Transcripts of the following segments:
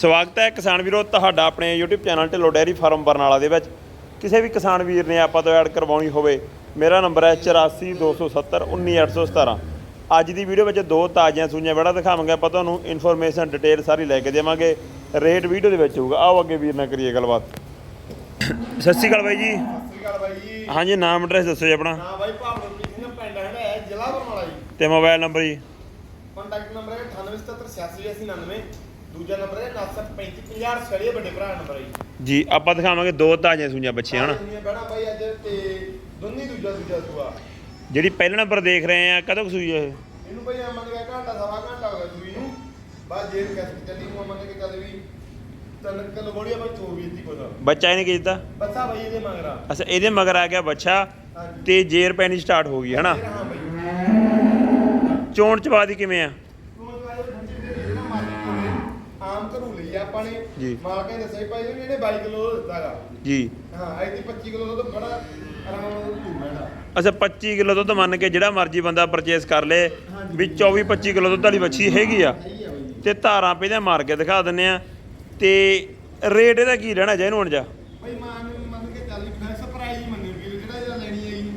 ਸਵਾਗਤ ਹੈ ਕਿਸਾਨ ਵੀਰੋ ਤੁਹਾਡਾ ਆਪਣੇ YouTube channel Dhillon dairy farm Barnala ਦੇ ਵਿੱਚ। ਕਿਸੇ ਵੀ ਕਿਸਾਨ ਵੀਰ ਨੇ ਆਪਾਂ ਤੋਂ ਐਡ ਕਰਵਾਉਣੀ ਹੋਵੇ ਮੇਰਾ ਨੰਬਰ ਹੈ 8427191817 ਅੱਜ ਦੀ ਵੀਡੀਓ ਵਿੱਚ ਦੋ ਤਾਜ਼ੀਆਂ ਸੂਈਆਂ ਵੜਾ ਦਿਖਾਵਾਂਗੇ ਆਪਾਂ ਤੁਹਾਨੂੰ ਇਨਫੋਰਮੇਸ਼ਨ ਡਿਟੇਲ ਸਾਰੀ ਲੈ ਕੇ ਦੇਵਾਂਗੇ। ਰੇਟ ਵੀਡੀਓ ਦੇ ਵਿੱਚ ਹੋਊਗਾ। ਆਓ ਅੱਗੇ ਵੀਰ ਨਾਲ ਕਰੀਏ ਗੱਲਬਾਤ। ਸਤਿ ਸ਼੍ਰੀ ਅਕਾਲ ਬਾਈ ਜੀ। ਸਤਿ ਸ਼੍ਰੀ ਅਕਾਲ ਬਾਈ ਜੀ। ਹਾਂਜੀ ਨਾਮ ਐਡਰੈਸ ਦੱਸੋ ਜੀ ਆਪਣਾ। ਹਾਂ ਬਾਈ ਭਾਵਨਪ੍ਰੀਤ ਸਿੰਘ ਪਿੰਡ ਹੈ ਜ਼ਿਲ੍ਹਾ ਬਰਨਾਲਾ ਜੀ। ਤੇ ਮੋਬਾਈਲ ਨੰਬਰ ਜੀ। ਕੰਟੈਕਟ ਨੰਬਰ ਹੈ 9877868899 ਦੂਜਾ ਨੰਬਰ ਹੈ 973550 ਛੜੀਏ ਵੱਡੇ ਭਰਾ ਨੰਬਰ ਹੈ ਜੀ। ਜੀ ਆਪਾਂ ਦਿਖਾਵਾਂਗੇ ਦੋ ਤਾਜ਼ੀਆਂ ਸੂਈਆਂ ਬੱਚੀਆਂ ਹਨਾ? ਬਹਿਣਾ ਬਾਈ ਅੱਜ ਤੇ ਦੋਨੀ ਦੂਜਾ ਦੂਜਾ ਸੂਆ। ਜਿਹੜੀ ਪਹਿਲਾ ਨੰਬਰ ਦੇਖ ਰਹੇ ਆ ਕਦੋਂ ਕੁ ਸੂਈ ਹੈ ਇਹ? ਇਹਨੂੰ ਬਾਈ ਆ ਮੰਨ ਕੇ ਘੰਟਾ ਸਵਾ ਘੰਟਾ ਹੋ ਗਿਆ ਸੂਈ ਨੂੰ। ਬਾਅਦ ਜੇ ਕਸ ਚੱਲੀ ਨੂੰ ਮੰਨ ਕੇ ਚੱਲ ਵੀ ਤਨ ਕਿਲੋ ਬੋੜੀ ਆ ਬਾਈ 24 ਦੀ ਕੋਦਾ ਬੱਚਾ ਇਹਨੇ ਕੀ ਦਿੱਤਾ? ਬੱਚਾ ਬਾਈ ਇਹਦੇ ਮੰਗਰਾ ਅੱਛਾ ਇਹਦੇ ਮਗਰ ਆ ਗਿਆ ਬੱਚਾ ਹਾਂਜੀ। ਤੇ ਜੇਰ ਪੈਣੀ ਸਟਾਰਟ ਹੋ ਗਈ ਹਨਾ? ਹਾਂ ਚੋਣ ਚਵਾ ਦੀ ਕਿਵੇਂ ਆ ਤੂੰ ਅੱਜ ਠੰਡੀ ਦੇ ਜਿਹੜਾ ਮਾਰਕੀਟ ਕੋਲੇ ਆਮ ਘਰੂ ਲਈ ਆ ਆਪਾਂ ਨੇ ਜੀ। ਮਾਲਕਾਂ ਨੇ ਦੱਸਿਆ ਭਾਈ ਇਹਨੇ 22 ਕਿਲੋ ਦਿੱਤਾਗਾ। ਜੀ। ਹਾਂ ਐਤੀ 25 ਕਿਲੋ ਦੁੱਧ ਬੜਾ ਆਰਾਮ ਨਾਲ ਤੂੰ ਬੈਠਾ। ਅੱਛਾ 25 ਕਿਲੋ ਦੁੱਧ ਮੰਨ ਕੇ ਜਿਹੜਾ ਮਰਜ਼ੀ ਬੰਦਾ ਪਰਚੇਸ ਕਰ ਲੇ ਵੀ 24 25 ਕਿਲੋ ਦੁੱਧ ਵਾਲੀ ਬੱਚੀ ਹੈਗੀ ਆ। ਸਹੀ ਆ ਬਾਈ ਤੇ ਧਾਰਾਂ ਪੇ ਮਾਰ ਕੇ ਦਿਖਾ ਦਿੰਨੇ ਆ। ਤੇ ਰੇਟ ਇਹਦਾ ਕੀ ਰਹਿਣਾ ਚਾਹੀਦਾ ਹੁਣ ਜਾ ਭਾਈ ਮਾਨ ਮੰਨ ਕੇ ਚੱਲ ਫਿਕਸ ਪ੍ਰਾਈਸ ਹੀ ਮੰਨੀ ਵੀ ਜਿਹੜਾ ਇਹਦਾ ਲੈਣੀ ਹੈ ਜੀ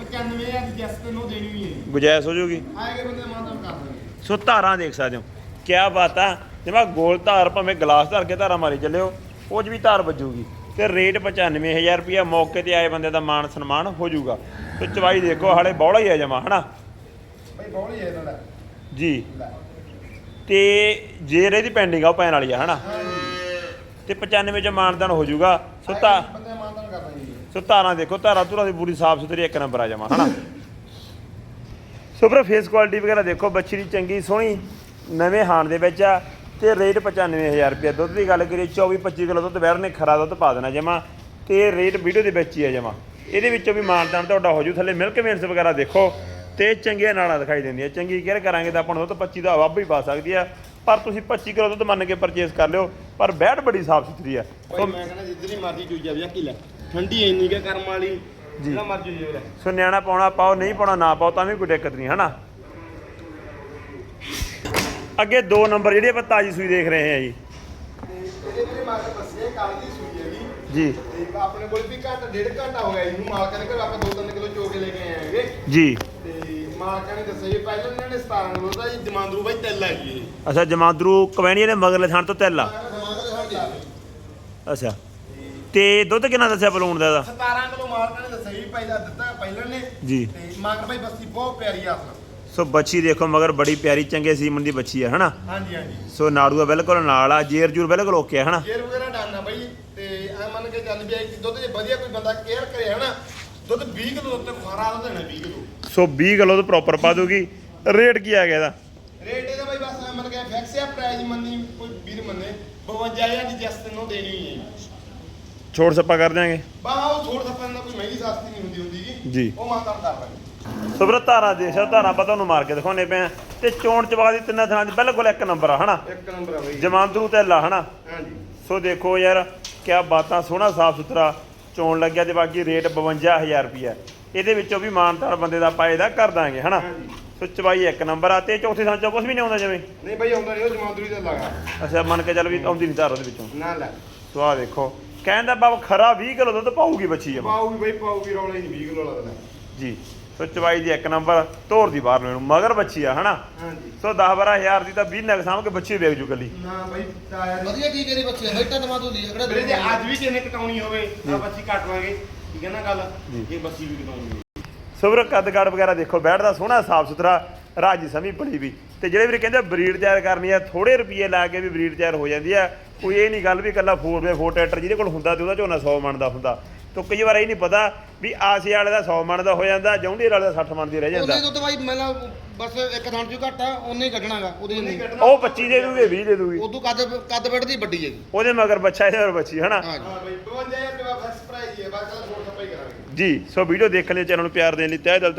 95000 ਦੀ ਜਸਟ ਨੂੰ ਦੇਣੀ ਵੀ ਹੈ ਜੀ। ਗੁਜਾਇਸ਼ ਹੋ ਜਾਊਗੀ ਆਏਗੇ ਬੰਦੇ ਕਰ ਦਾਂਗੇ ਸੋ ਧਾਰਾਂ ਦੇਖ ਸਕਦੇ ਹੋ। ਕਿਆ ਬਾਤ ਆ। ਜਿਵੇਂ ਗੋਲ ਧਾਰ ਭਾਵੇਂ ਗਲਾਸ ਧਰ ਕੇ ਧਾਰਾਂ ਮਾਰੀ ਚੱਲਿਓ ਉਹ 'ਚ ਵੀ ਧਾਰ ਵੱਜੂਗੀ। ਤੇ ਰੇਟ 95000 ਰੁਪਇਆ ਮੌਕੇ ਤੇ ਆਏ ਬੰਦੇ ਦਾ ਮਾਣ ਸਨਮਾਨ ਹੋ ਜਾਊਗਾ। ਤੇ ਚਵਾਈ ਦੇਖੋ ਹਾਲੇ ਬੌਲਾ ਹੀ ਆ ਜਮਾ ਹਨਾ? ਭਾਈ ਬਹੁਤ ਹੀ ਹੈ ਇਹਨਾਂ ਦਾ। ਜੀ। ਤੇ ਜੇਰ ਇਹਦੀ ਪੈਂਡਿੰਗ ਆ ਉਹ ਪੈਣ ਵਾਲੀ ਆ ਹਨਾ? ਤੇ 95 ਚ ਮਾਨਦਾਨ ਹੋ ਜਾਊਗਾ। ਸੋ ਧਾ ਆਏਗੇ ਬੰਦੇ ਮਾਨ ਕਰ ਦਾਂਗੇ ਜੀ। ਸੋ ਧਾਰਾਂ ਦੇਖੋ ਧਾਰਾਂ ਧੁਰਾਂ ਦੀ ਪੂਰੀ ਸਾਫ਼ ਸੁਥਰੀ ਇੱਕ ਨੰਬਰ ਆ ਜਾਵਾਂ ਹਨਾ? ਸੋ ਭਰਾ ਫੇਸ ਕੁਆਲਿਟੀ ਵਗੈਰਾ ਦੇਖੋ ਬੱਚੀ ਦੀ ਚੰਗੀ ਸੋਹਣੀ ਨਵੇਂ ਹਾਣ ਦੇ ਵਿੱਚ ਆ। ਤੇ ਰੇਟ 95000 ਰੁਪਏ ਦੁੱਧ ਦੀ ਗੱਲ ਕਰੀਏ 24 25 ਕਿਲੋ ਦੁੱਧ ਬੈਰ ਨੇ ਖਰਾ ਦੁੱਧ ਪਾ ਦੇਣਾ ਜਮਾ ਤੇ ਰੇਟ ਵੀਡੀਓ ਦੇ ਵਿੱਚ ਹੀ ਆ ਜਮਾ। ਇਹਦੇ ਵਿੱਚੋਂ ਵੀ ਮਾਨਦਾਨ ਤੁਹਾਡਾ ਹੋ ਜੂ ਥੱਲੇ ਮਿਲਕ ਵੇਨਸ ਵਗੈਰਾ ਦੇਖੋ ਤੇ ਚੰਗੀਆਂ ਨਾਲਾਂ ਦਿਖਾਈ ਦਿੰਦੀਆਂ। ਚੰਗੀ ਕੇਅਰ ਕਰਾਂਗੇ ਤਾਂ ਆਪਾਂ ਨੂੰ ਦੁੱਧ 25 ਦਾ ਵੱਧ ਵੀ ਪਾ ਸਕਦੀ ਆ ਪਰ ਤੁਸੀਂ 25 ਕਿਲੋ ਦੁੱਧ ਮੰਨ ਕੇ ਪਰਚੇਸ ਕਰ ਲਿਓ ਪਰ ਬੈਡ ਬੜੀ ਸਾਫ਼ ਸੁਥਰੀ ਆ। ਭਾਈ ਮੈਂ ਕਹਿੰਦਾ ਜਿੱਦਣੀ ਮਰਜ਼ੀ ਚੂਈ ਜਾਵੇ ਕੀ ਲੈ। ਠੰਡੀ ਇੰਨੀ ਕਿ ਕਰਮ ਵਾਲੀ ਜਿਹੜਾ ਮਰਜ਼ੀ ਜੇ ਲੈ। ਸੋ ਨਿਆਣਾ ਪਾਉਣਾ ਪਾਓ ਨਹੀਂ ਪਾਉਣਾ ਨਾ ਪਾਓ ਤਾਂ ਵੀ ਕੋਈ ਦਿੱਕਤ ਨਹੀਂ ਹਨਾ? ਅੱਗੇ ਦੋ ਨੰਬਰ ਜਿਹੜੀ ਆਪਾਂ ਤਾਜੀ ਸੂਈ ਦੇਖ ਰਹੇ ਹਾਂ ਜੀ। ਤੇ ਇਹਦੇ ਜਿਹੜੇ ਮਾਲਕ ਦੱਸਿਆ ਕੱਲ ਦੀ ਸੂਈ ਹੈਗੀ ਜੀ। ਤੇ ਆਪਣੇ ਕੋਲ ਵੀ ਘੰਟਾ ਡੇਢ ਘੰਟਾ ਹੋ ਗਿਆ ਇਹਨੂੰ ਮਾਲਕਾਂ ਦੇ ਘਰ ਆਪਾਂ 2-3 ਕਿਲੋ ਚੋ ਕੇ ਲੈ ਕੇ ਆਏ ਹੈਗੇ ਜੀ। ਤੇ ਮਾਲਕਾਂ ਨੇ ਦੱਸਿਆ ਜੀ ਪਹਿਲਾਂ ਇਹਨਾਂ ਨੇ 17 ਕਿਲੋ ਦਾ ਜੀ ਜਮਾਂਦਰੂ ਬਾਈ ਤਿੱਲ ਹੈ ਜੀ ਇਹ। ਅੱਛਾ ਜਮਾਂਦਰੂ ਕਵੈਣੀਆਂ ਦੇ ਮਗਰਲੇ ਥਾਂ ਤੋਂ ਤਿੱਲ ਆ। ਅੱਛਾ। ਤੇ ਦੁੱਧ ਕਿੰਨਾ ਦੱਸਿਆ ਬਲੂਣ ਦਾ ਇਹਦਾ? 17 ਕਿਲੋ ਮਾਲਕਾਂ ਨੇ ਦੱਸਿਆ ਜੀ ਪਹਿਲਾਂ ਦਿੱਤਾ ਪਹਿਲਾਂ ਨੇ। ਜੀ। ਤੇ ਮਗਰ ਬਾਈ ਬੱਸੀ ਬਹੁਤ ਪਿਆਰੀ ਆ ਆਪਣਾ। ਸੋ ਬੱਚੀ ਦੇਖੋ ਮਗਰ ਬੜੀ ਪਿਆਰੀ ਚੰਗੇ ਸੀਮਨ ਦੀ ਬੱਚੀ ਆ ਹਨਾ? ਹਾਂਜੀ ਹਾਂਜੀ। ਸੋ ਨਾੜੂਆ ਬਿਲਕੁਲ ਨਾਲ ਆ ਜੇਰ ਜੂਰ ਬਿਲਕੁਲ ਓਕੇ ਆ ਹਨਾ? ਕੇਅਰ ਵਗੈਰਾ ਡਾਨਾ ਬਾਈ ਤੇ ਐ ਮੰਨ ਕੇ ਚੱਲ ਵੀ ਕਿ ਦੁੱਧ ਜੇ ਵਧੀਆ ਕੋਈ ਬੰਦਾ ਕੇਅਰ ਕਰੇ ਹਨਾ? ਦੁੱਧ 20 ਕਿਲੋ ਉੱਤੇ ਖਾਰਾ ਦੁੱਧ ਦੇਣਾ 20 ਕਿਲੋ। ਸੋ 20 ਕਿਲੋ ਤੋਂ ਪ੍ਰੋਪਰ ਪਾ ਦੂਗੀ ਰੇਟ ਕੀ ਆ ਗਿਆ ਇਹਦਾ? ਰੇਟ ਇਹਦਾ ਬਾਈ ਬਸ ਐ ਮੰਨ ਕੇ ਫਿਕਸ ਆ ਪ੍ਰਾਈਸ ਮੰਨੀ ਕੋਈ ਵੀਰ ਮੰਨੇ 52000 ਦੀ ਜਸਟ ਨੂੰ ਦੇਣੀ ਹੈ। ਛੋੜ ਸੱਪਾ ਕਰ ਦਿਆਂਗੇ। ਬਾ ਉਹ ਛੋੜ ਸਪਨ ਦਾ ਕੋਈ ਮਹਿੰਗੀ ਸਸਤੀ ਨਹੀਂ ਹੁੰਦੀ ਹੁੰਦੀ। ਜੀ। ਉਹ ਮਾਤਾ ਕਰ ਲਾਂਗੇ ਸੋ ਵੀਰੋ ਧਾਰਾਂ ਸਕਦੇ ਧਾਰਾਂ ਆਪਾਂ ਤੁਹਾਨੂੰ ਮਾਰ ਕੇ ਦਿਖਾਉਣੇ ਪਏ ਆ ਤੇ ਚੋਣ ਚਵਾ ਦੀ ਤਿੰਨਾਂ ਥਾਂ 'ਚ ਬਿਲਕੁਲ ਇੱਕ ਨੰਬਰ ਆ ਹਨਾ? ਇੱਕ ਨੰਬਰ ਆ ਬਾਈ। ਜਮਾਂਦਰੂ ਤੇ ਲਾ ਹਨਾ? ਹਾਂਜੀ। ਸੋ ਦੇਖੋ ਯਾਰ ਕਿਆ ਬਾਤਾਂ ਸੋਹਣਾ ਸਾਫ਼ ਸੁਥਰਾ ਚੋਣ ਲੱਗਿਆ ਤੇ ਬਾਕੀ ਰੇਟ 52000 ਰੁਪਿਆ ਇਹਦੇ ਵਿੱਚੋਂ ਵੀ ਮਾਨਤਾਰ ਬੰਦੇ ਦਾ ਪਾਏ ਦਾ ਕਰ ਦਾਂਗੇ ਹਨਾ। ਸੋ ਚਵਾਈ ਇੱਕ ਨੰਬਰ ਆ ਤੇ ਚੌਥੇ ਥਾਂ ਚੋਂ ਕੁਝ ਵੀ ਨਹੀਂ ਆਉਂਦਾ ਜਿਵੇਂ। ਨਹੀਂ ਬਾਈ ਆਉਂਦਾ ਨਹੀਂ ਉਹ ਜਮਾਂਦਰੀ ਦਾ ਲਗਾ ਅੱਛਾ ਮੰਨ ਕੇ ਚੱਲ ਵੀ ਆਉਂਦੀ ਨਹੀਂ ਧਾਰ ਉਹਦੇ ਵਿੱਚੋਂ। ਨਾ ਲੈ। ਸੋ ਆ ਦੇਖੋ ਕਹਿੰਦਾ ਬਾਬ ਖਰਾ 20 ਕਿਲੋ ਦੁੱਧ ਪਾਊਗੀ ਬੱਚੀ ਪਾਉ ਵੀ ਬਾਈ ਵੀ ਰੌਲਾ ਹੀ ਨਹੀਂ 20 ਕਿਲੋ ਲੱਗਦਾ ਜੀ। ਸੋ ਚਵਾਈ ਦੀ ਇੱਕ ਨੰਬਰ ਤੋਰ ਦੀ ਬਾਹਰ ਨੂੰ ਮਗਰ ਬੱਚੀ ਆ ਹਨਾ? ਹਾਂਜੀ। ਸੋ 10 12000 ਦੀ ਤਾਂ 20 ਨਗ ਸਾਂਭ ਕੇ ਬੱਚੀ ਵੇਚ ਜੂ ਕੱਲੀ। ਨਾ ਬਾਈ ਤਾਇਆ ਨਹੀਂ ਵਧੀਆ ਚੀਜ਼ ਇਹਦੀ ਬੱਚੀ ਹੈ ਬੈਠਾ ਦਮਾ ਤੋਂ ਦੀ ਅਗੜਾ ਵੀਰੇ ਜੇ ਅੱਜ ਵੀ ਕਿਨੇ ਕਟਾਉਣੀ ਹੋਵੇ ਤਾਂ ਬੱਚੀ ਕੱਟ ਲਾਂਗੇ ਠੀਕ ਹੈ ਨਾ ਗੱਲ? ਜੀ। ਇਹ ਬੱਚੀ ਵੀ ਕਟਾਉਣੀ ਹੈ ਸਬਰ ਕੱਦਗੜ ਵਗੈਰਾ ਦੇਖੋ ਬੈਠਦਾ ਸੋਹਣਾ ਸਾਫ਼ ਸੁਥਰਾ ਰਾਜੀ ਸਮੀ ਪੜੀ ਵੀ। ਤੇ ਜਿਹੜੇ ਵੀਰੇ ਕਹਿੰਦੇ ਬਰੀਡ ਤਿਆਰ ਕਰਨੀ ਆ ਥੋੜੇ ਰੁਪਏ ਲਾ ਕੇ ਵੀ ਬਰੀਡ ਤਿਆਰ ਹੋ ਜਾਂਦੀ ਆ। ਕੋਈ ਇਹ ਨਹੀਂ ਗੱਲ ਵੀ ਇਕੱਲਾ 4x4 ਟਰੈਕਟਰ ਜਿਹਦੇ ਕੋਲ ਹੁੰਦਾ ਤੇ ਉਹਦਾ ਝੋਨਾ 100 ਮਣ ਦਾ ਹੁੰਦਾ। ਤੋ ਕਈ ਵਾਰ ਇਹ ਨਹੀਂ ਪਤਾ ਵੀ ਆਸੇ ਵਾਲੇ ਦਾ 100 ਮਣ ਦਾ ਹੋ ਜਾਂਦਾ ਜੌਂਡੀਰ ਵਾਲੇ ਦਾ 60 ਮਣ ਦੀ ਰਹਿ ਜਾਂਦਾ। ਉਹਨੇ ਦੁੱਧ ਬਾਈ ਮੈਨਾਂ ਬਸ ਇੱਕ ਥਾਂ ਚੋਂ ਘੱਟ ਆ ਉਹਨੇ ਹੀ ਕੱਢਣਾਗਾ ਉਹਦੀ ਨਹੀਂ ਉਹ 25 ਦੇ ਦੂਗੇ 20 ਦੇ ਦੂਗੀ। ਉਦੋਂ ਕੱਦ ਕੱਦ ਬੈਠਦੀ ਵੱਡੀ ਹੈਗੀ। ਉਹਦੇ ਮਗਰ ਬੱਚਾ ਇਹਦੇ ਮਗਰ ਬੱਚੀ ਹਨਾ? ਹਾਂ ਬਾਈ 52000 ਰੁਪਏ ਦਾ ਫਿਕਸ ਪ੍ਰਾਈਸ ਹੀ ਹੈ ਬਾਕੀ ਦਾ ਛੋਟ ਸਪਾਈ ਕਰਾਂਗੇ। ਜੀ ਸੋ ਵੀਡੀਓ ਦੇਖਣ ਲਈ ਚੈਨਲ ਨੂੰ ਪਿਆਰ ਦੇਣ ਲਈ ਤਹਿ ਦਿਲ ਤੋਂ